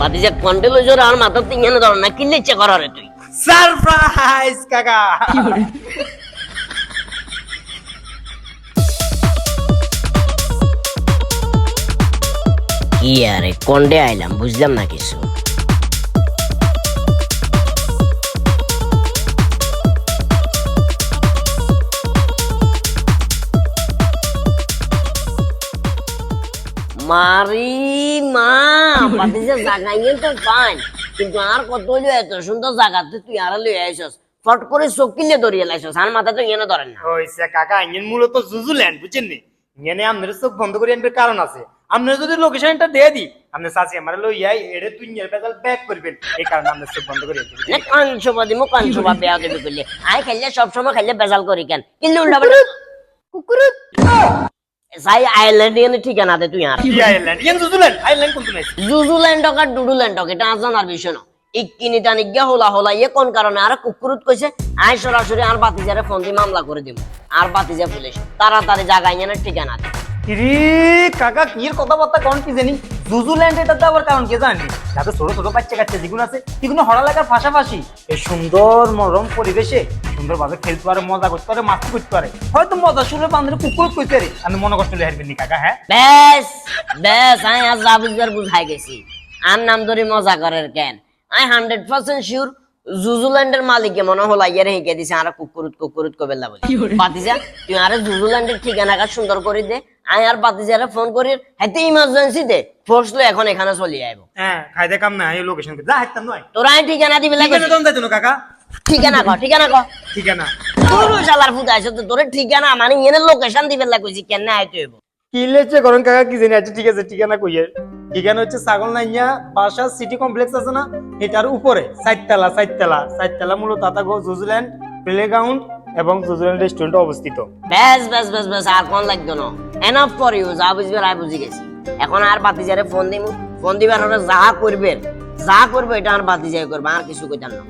বাতি যে কন্টেল জোর আর মাথা তিন ধর না কিনলে ইচ্ছা করার তুই। সারপ্রাইজ কাকা। কি আরে কন্ডে আইলাম বুঝলাম না কিছু। মারি মা। বাতিজা জাগাইয়ে তো ফাইন কিন্তু আর কত হইল এত সুন্দর জায়গাতে তুই আর লই আইছস। ফট করে চকিলে ধরিয়ে লাইছস আর মাথা তো ইয়ে ধরেন না। হইছে কাকা ইঞ্জিন মূলত জুজুল্যান্ড বুঝছেন নি? ইঞ্জিনে আপনার চোখ বন্ধ করে আনবে কারণ আছে। আপনি যদি লোকেশনটা দিয়ে দি আপনি চাচি আমার লই আই এড়ে তুই নিয়ে পেছাল ব্যাক করবেন। এই কারণে আপনি চোখ বন্ধ করে আনবেন না কাঞ্চবা দিমু কাঞ্চবা বেয়া দেবে করলে আই খেললে সব সময় খেললে বেজাল করি কেন? কিন্তু উল্টা পাল্টা কুকুরুত সাই আইল্যান্ড এনে ঠিকানা দে তুই আর। কি আইল্যান্ড ইঞ্জিন জুজুল্যান্ড আইল্যান্ড কোন নাই জুজুল্যান্ড আর ডুডুল্যান্ড এটা জানার বিষয় না। ইকিনি টানি গিয়া হোলা হোলা ইয়ে কোন কারণে? আর কুকুরুত কইছে আই সরাসরি আর বাতিজারে ফোন দিয়ে মামলা করে দিব আর বাতিজা পুলিশ তাড়াতাড়ি জায়গায় এনে ঠিকানা দে। কাকা কি কথাবার্তা কোন কি জানি? জুজুল্যান্ড এটা তো আবার কারণ কে জানি? যাতে ছোট ছোট বাচ্চা কাচ্চা যেগুলো আছে সেগুলো হড়া লাগার পাশাপাশি এই সুন্দর মরম পরিবেশে সুন্দরভাবে খেলতে পারে মজা করতে পারে মাস্তি করতে পারে। হয়তো মজা শুনে বান্ধব কুকুর কইতে পারে আমি মনে কষ্ট হারবেন নি কাকা হ্যাঁ? বেশ বেশ আই আজ জাবিজবার বুঝাই গেছি। আর নাম ধরে মজা করার কেন? আই হান্ড্রেড পার্সেন্ট শিওর জুজুল্যান্ডের মালিকে মনে হলো ইয়ারে হেঁকে দিছে আর কুকুরুত কুকুরুত কবেলা বলে। বাতিজা তুই আরে জুজুল্যান্ডের ঠিকানাটা সুন্দর করে দে আই আর বাতিজারে ফোন করি হাতে ইমার্জেন্সি দে। এখন এখানে চলে আইব। হ্যাঁ খাইতে কাম না এই লোকেশন যা হাইতাম নয়। তোরা আই ঠিকানা দিবে লাগে। ঠিকানা কাকা। ঠিকানা ক ঠিকানা ক। ঠিকানা। তোর শালার ফুটা তো তোর ঠিকানা মানে এনে লোকেশন দিবে লাগছি কেন আইতে হইব? কি লেছে করুন কাকা কি জানি আচ্ছা ঠিক আছে ঠিকানা কইয়ে। ঠিকানা হচ্ছে ছাগল নাইয়া বাসা সিটি কমপ্লেক্স আছে না এটার উপরে চারতলা চারতলা চারতলা মূলত তাতাগো জুজল্যান্ড প্লেগ্রাউন্ড এবং জুজল্যান্ড রেস্টুরেন্ট অবস্থিত। ব্যাস ব্যাস ব্যাস ব্যাস আর কোন লাগতো না। এনাফ ফর ইউ যা বুঝবে আই বুঝি গেছি। এখন আর বাতিজারে ফোন দিম। ফোন দিবার হলে যা করবেন যা করবে এটা আর বাতিজাই করবে আর কিছু কইতাম না।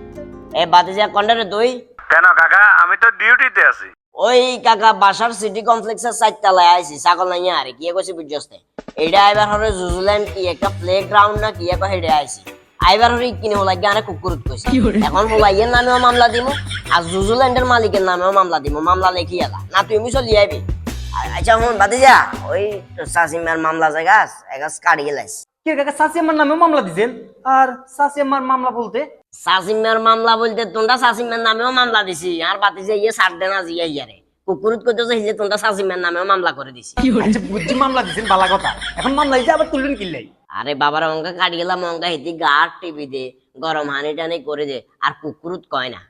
এ বাতিজা কন্ডারে দই কেন কাকা আমি তো ডিউটিতে আছি। ওই কাকা বাসার সিটি কমপ্লেক্সের চারতলায় আইছি ছাগল নাই আর কি কইছি বুঝছতে এইটা আইবার হলে জুজুল্যান্ড কি একটা প্লে গ্রাউন্ড না কি একটা হেডে আইছি। আইবার কিনে হলাই গানে কুকুরত কইছি। এখন নামেও মামলা দিমু আর জুজুল্যান্ডের মালিকের নামেও মামলা দিমু মামলা লেখি এলা। না তুমি চলি আইবি। আচ্ছা হুন বাতিজা ওই সাসিমার মামলা জায়গাস এগাস কাটিয়ে লাইস কি কাকা সাসি আমার নামে মামলা দিছেন? আর সাসি আমার মামলা বলতে? সাসিমার মামলা বলতে তোমরা সাসিমার নামেও মামলা দিছি আর বাতিজা ইয়ে ছাড় দে না জিয়া ইয়ারে কুকুরত কইতেছে হিলে তোমরা সাসিমার নামেও মামলা করে দিছি। আচ্ছা বুঝছি মামলা দিছেন বালা কথা। এখন মামলা আবার তুললেন কিল্লাই আরে বাবার অঙ্কা কাটি গেলাম অঙ্কা হিতি গার টিভি দে গরম হানি টানি করে দে আর কুকুরুত কয় না।